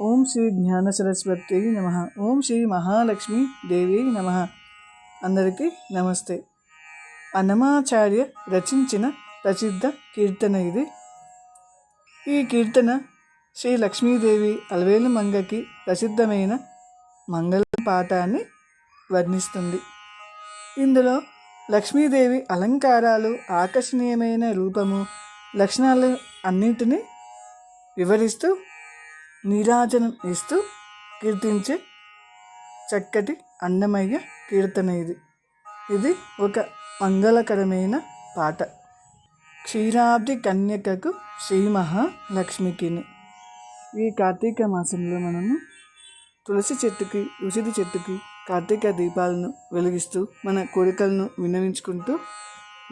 ఓం శ్రీ జ్ఞాన సరస్వతి నమ. ఓం శ్రీ మహాలక్ష్మి దేవి నమ. అందరికీ నమస్తే. అన్నమాచార్య రచించిన ప్రసిద్ధ కీర్తన ఇది. ఈ కీర్తన శ్రీ లక్ష్మీదేవి అలవేలు మంగకి ప్రసిద్ధమైన మంగళ పాఠాన్ని వర్ణిస్తుంది. ఇందులో లక్ష్మీదేవి అలంకారాలు ఆకర్షణీయమైన రూపము లక్షణాలు అన్నింటినీ వివరిస్తూ నీరాజనం ఇస్తూ కీర్తించే చక్కటి అందమయ్య కీర్తన ఇది. ఇది ఒక మంగళకరమైన పాట. క్షీరాబ్ది కన్యకకు శ్రీ మహాలక్ష్మికిని ఈ కార్తీక మాసంలో మనము తులసి చెట్టుకి ఉసిరి చెట్టుకి కార్తీక దీపాలను వెలిగిస్తూ మన కోరికలను విన్నవించుకుంటూ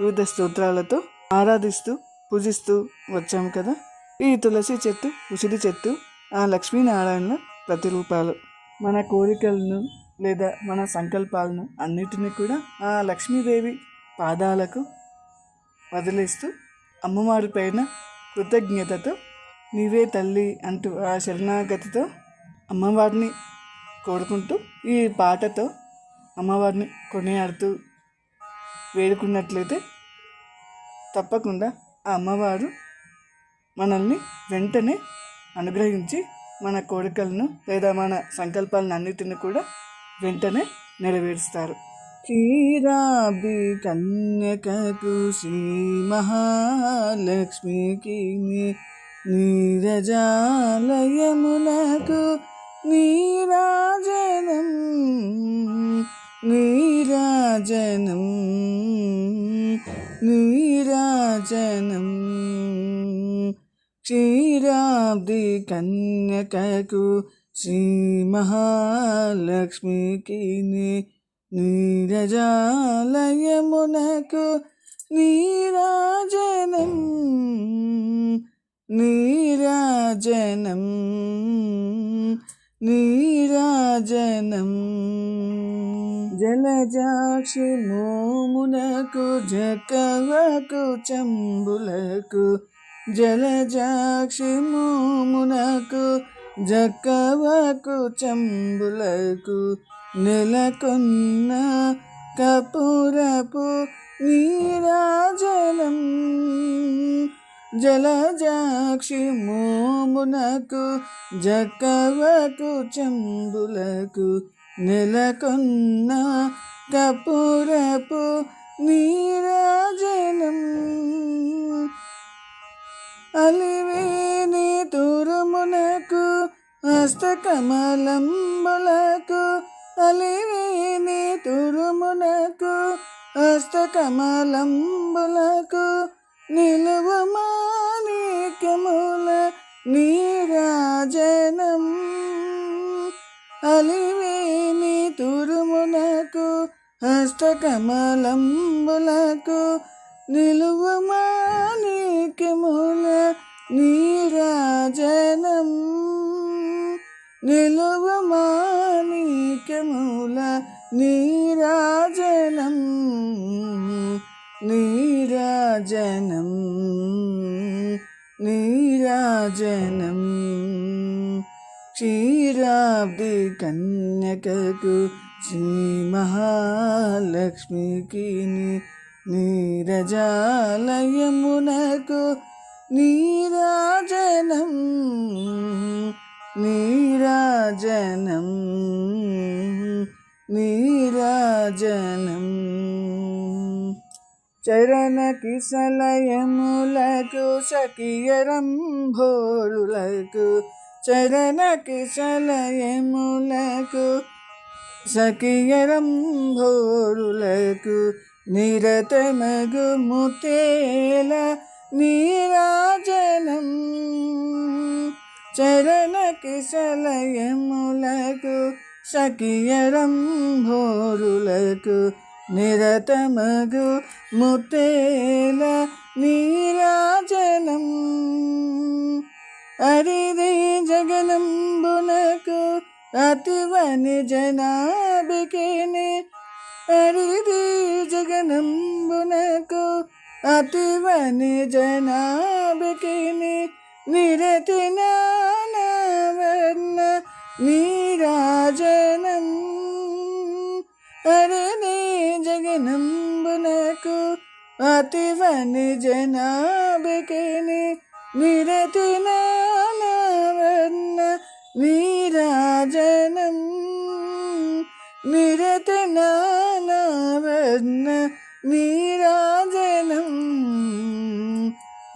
వివిధ స్తోత్రాలతో ఆరాధిస్తూ పూజిస్తూ వచ్చాము కదా? ఈ తులసి చెట్టు ఉసిరి చెట్టు ఆ లక్ష్మీనారాయణ ప్రతిరూపాలు. మన కోరికలను లేదా మన సంకల్పాలను అన్నిటినీ కూడా ఆ లక్ష్మీదేవి పాదాలకు వదిలేస్తూ అమ్మవారి పైన కృతజ్ఞతతో నీవే తల్లి అంటూ ఆ శరణాగతితో అమ్మవారిని కోరుకుంటూ ఈ పాటతో అమ్మవారిని కొనియాడుతూ వేడుకున్నట్లయితే తప్పకుండా ఆ అమ్మవారు మనల్ని వెంటనే అనుగ్రహించి మన కోరికలను లేదా మన సంకల్పాలను అన్నిటిని కూడా వెంటనే నెరవేరుస్తారు. క్షీరాబి కన్యకకు శ్రీ మహాలక్ష్మికి నీరజాలయములకు నీరాజనం నీరాజనం నీరాజనం. క్షీరాబ్ది కన్యకకు శ్రీ మహాలక్ష్మికి నీరజాలయమునకు నీరాజనం నీరాజనం నీరాజనం జలజాక్షి మోమునకు జకవకు చంబులకు జలజాక్షిమునకు జక్కవకు చంబులకు నెలకొన్న కపురపు నీరాజనం. జలజాక్షి మోమునకు జక్కవకు చంబులకు నెలకొన్న కపురపు నీరాజనం. అలివేని తురుమునకు హస్తకమలంబులకు అలివేని తురుమునకు హస్తకమలంబులకు నిలువ మాణిక్యముల నీరాజనం. అలివేని తురుమునకు హస్తకమలంబులకు నిలువ మాణిక్యముల నీరాజనం. నిలువ మాణిక్యముల నీరాజనం. నీరాజనం. నీరాజనం. క్షీరాబ్ది కన్యకకు శ్రీ మహాలక్ష్మికి నీరజాలయమునకు నీరాజనం నీరాజనం నీరాజనం. చరణ కిసలయములకు సఖియరంభోరులకు చరణ కిసలయములకు సఖియరంభోరులకు నిరతమగు ముతేల నీరాజనం చరణ కిసలయములకు సఖియరంభోరులకు నిరతమగు ముతేల నీరాజనం అరిది జగనంబునకు అతివని జనాభికిని అరిది జగనంబునకు అతివని జనాభికిని నిరతి నానవర్ణ నీరాజనం అరణే జగనంబునకు అతివని జనాభికిని నిరతి నానవర్ణ నీరాజనం నిరతి నానవర్ణ నీరాజనం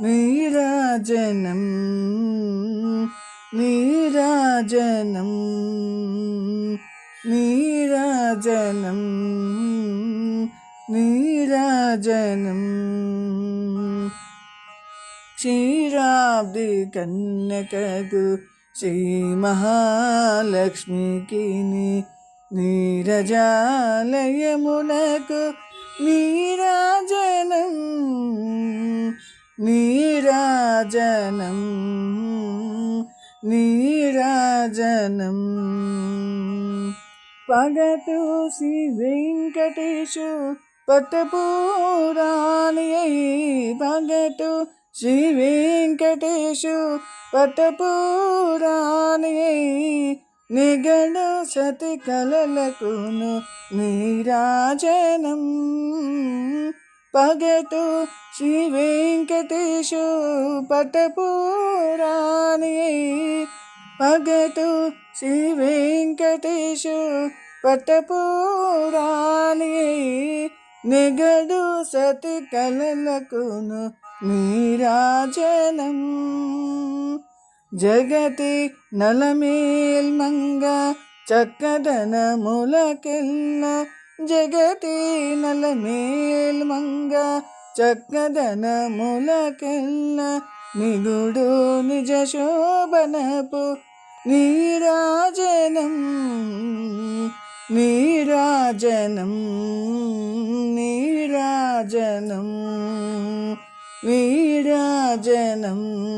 నీరాజనం నీరాజనం నీరాజనం నీరాజనం క్షీరాబ్ది కన్యకకు శ్రీ మహాలక్ష్మికి నీరజాలయమునకు నీరాజనం నీరాజనం నీరాజనం పగటు శ్రీ వెంకటేశు పట్టపురాణి పగటు శ్రీ వెంకటేశు పట్టపురాణి నిగడు సతి కలలకును నీరాజనం. పగటు శ్రీ వెంకటేశు పటపురాణి పగటు శ్రీ వెంకటేశు పటపురాణి నిగడు సతి కలలకును నీరాజనం. జగతి నలమేల్మంగ చక్కదనములకెల్ల జగతి నలమేల్మంగ చక్కదనములకెల్ల నిగుడు నిజ శోభనపు నీరాజనం నీరాజనం నీరాజనం నీరాజనం.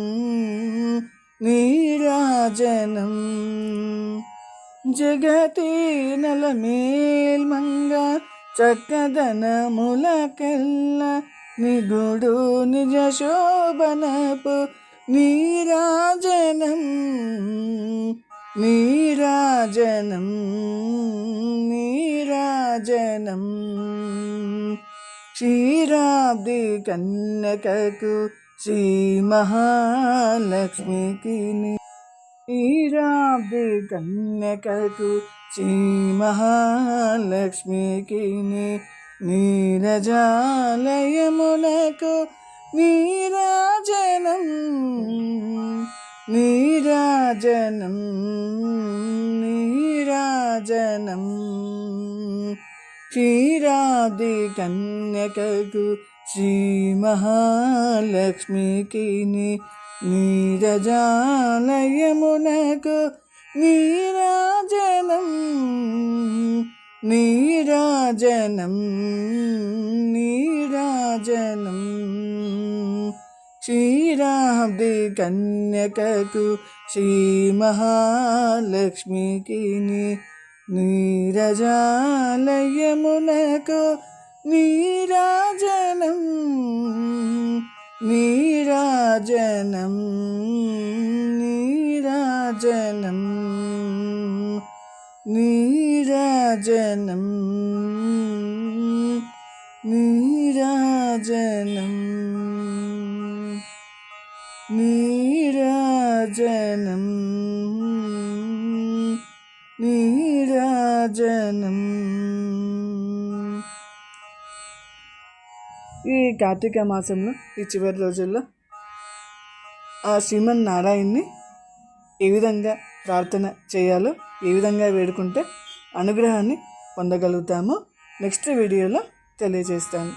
నీరాజనం జగతి నలమేల్మంగ చక్కదనములకెల్ల నిగుడు నిజ శోభనపు నీరాజనం నీరాజనం నీరాజనం క్షీరాబ్ది కన్యకకు శ్రీ మహాలక్ష్మికి నీరాబ్ది కన్యకకు శ్రీ మహాలక్ష్మికి నీరజాలయమునకు నీరాజనం నీరాజనం నీరాజనం. క్షీరాది కన్యకకు శ్రీ మహాలక్ష్మికి నీరజాలయమునకు నీరాజనం నీరాజనం నీరాజనం క్షీరాబ్ది కన్యకకు శ్రీ మహాలక్ష్మికి నీరజాలయమునకు నీరాజనం నీరాజనం నీరాజనం నీరాజనం ఈ కార్తీక మాసంలో ఈ చివరి రోజుల్లో ఆ శ్రీమన్ నారాయణ్ని ఏ విధంగా ప్రార్థన చేయాలో ఏ విధంగా వేడుకుంటే అనుగ్రహాన్ని పొందగలుగుతామో నెక్స్ట్ వీడియోలో తెలియజేస్తాను.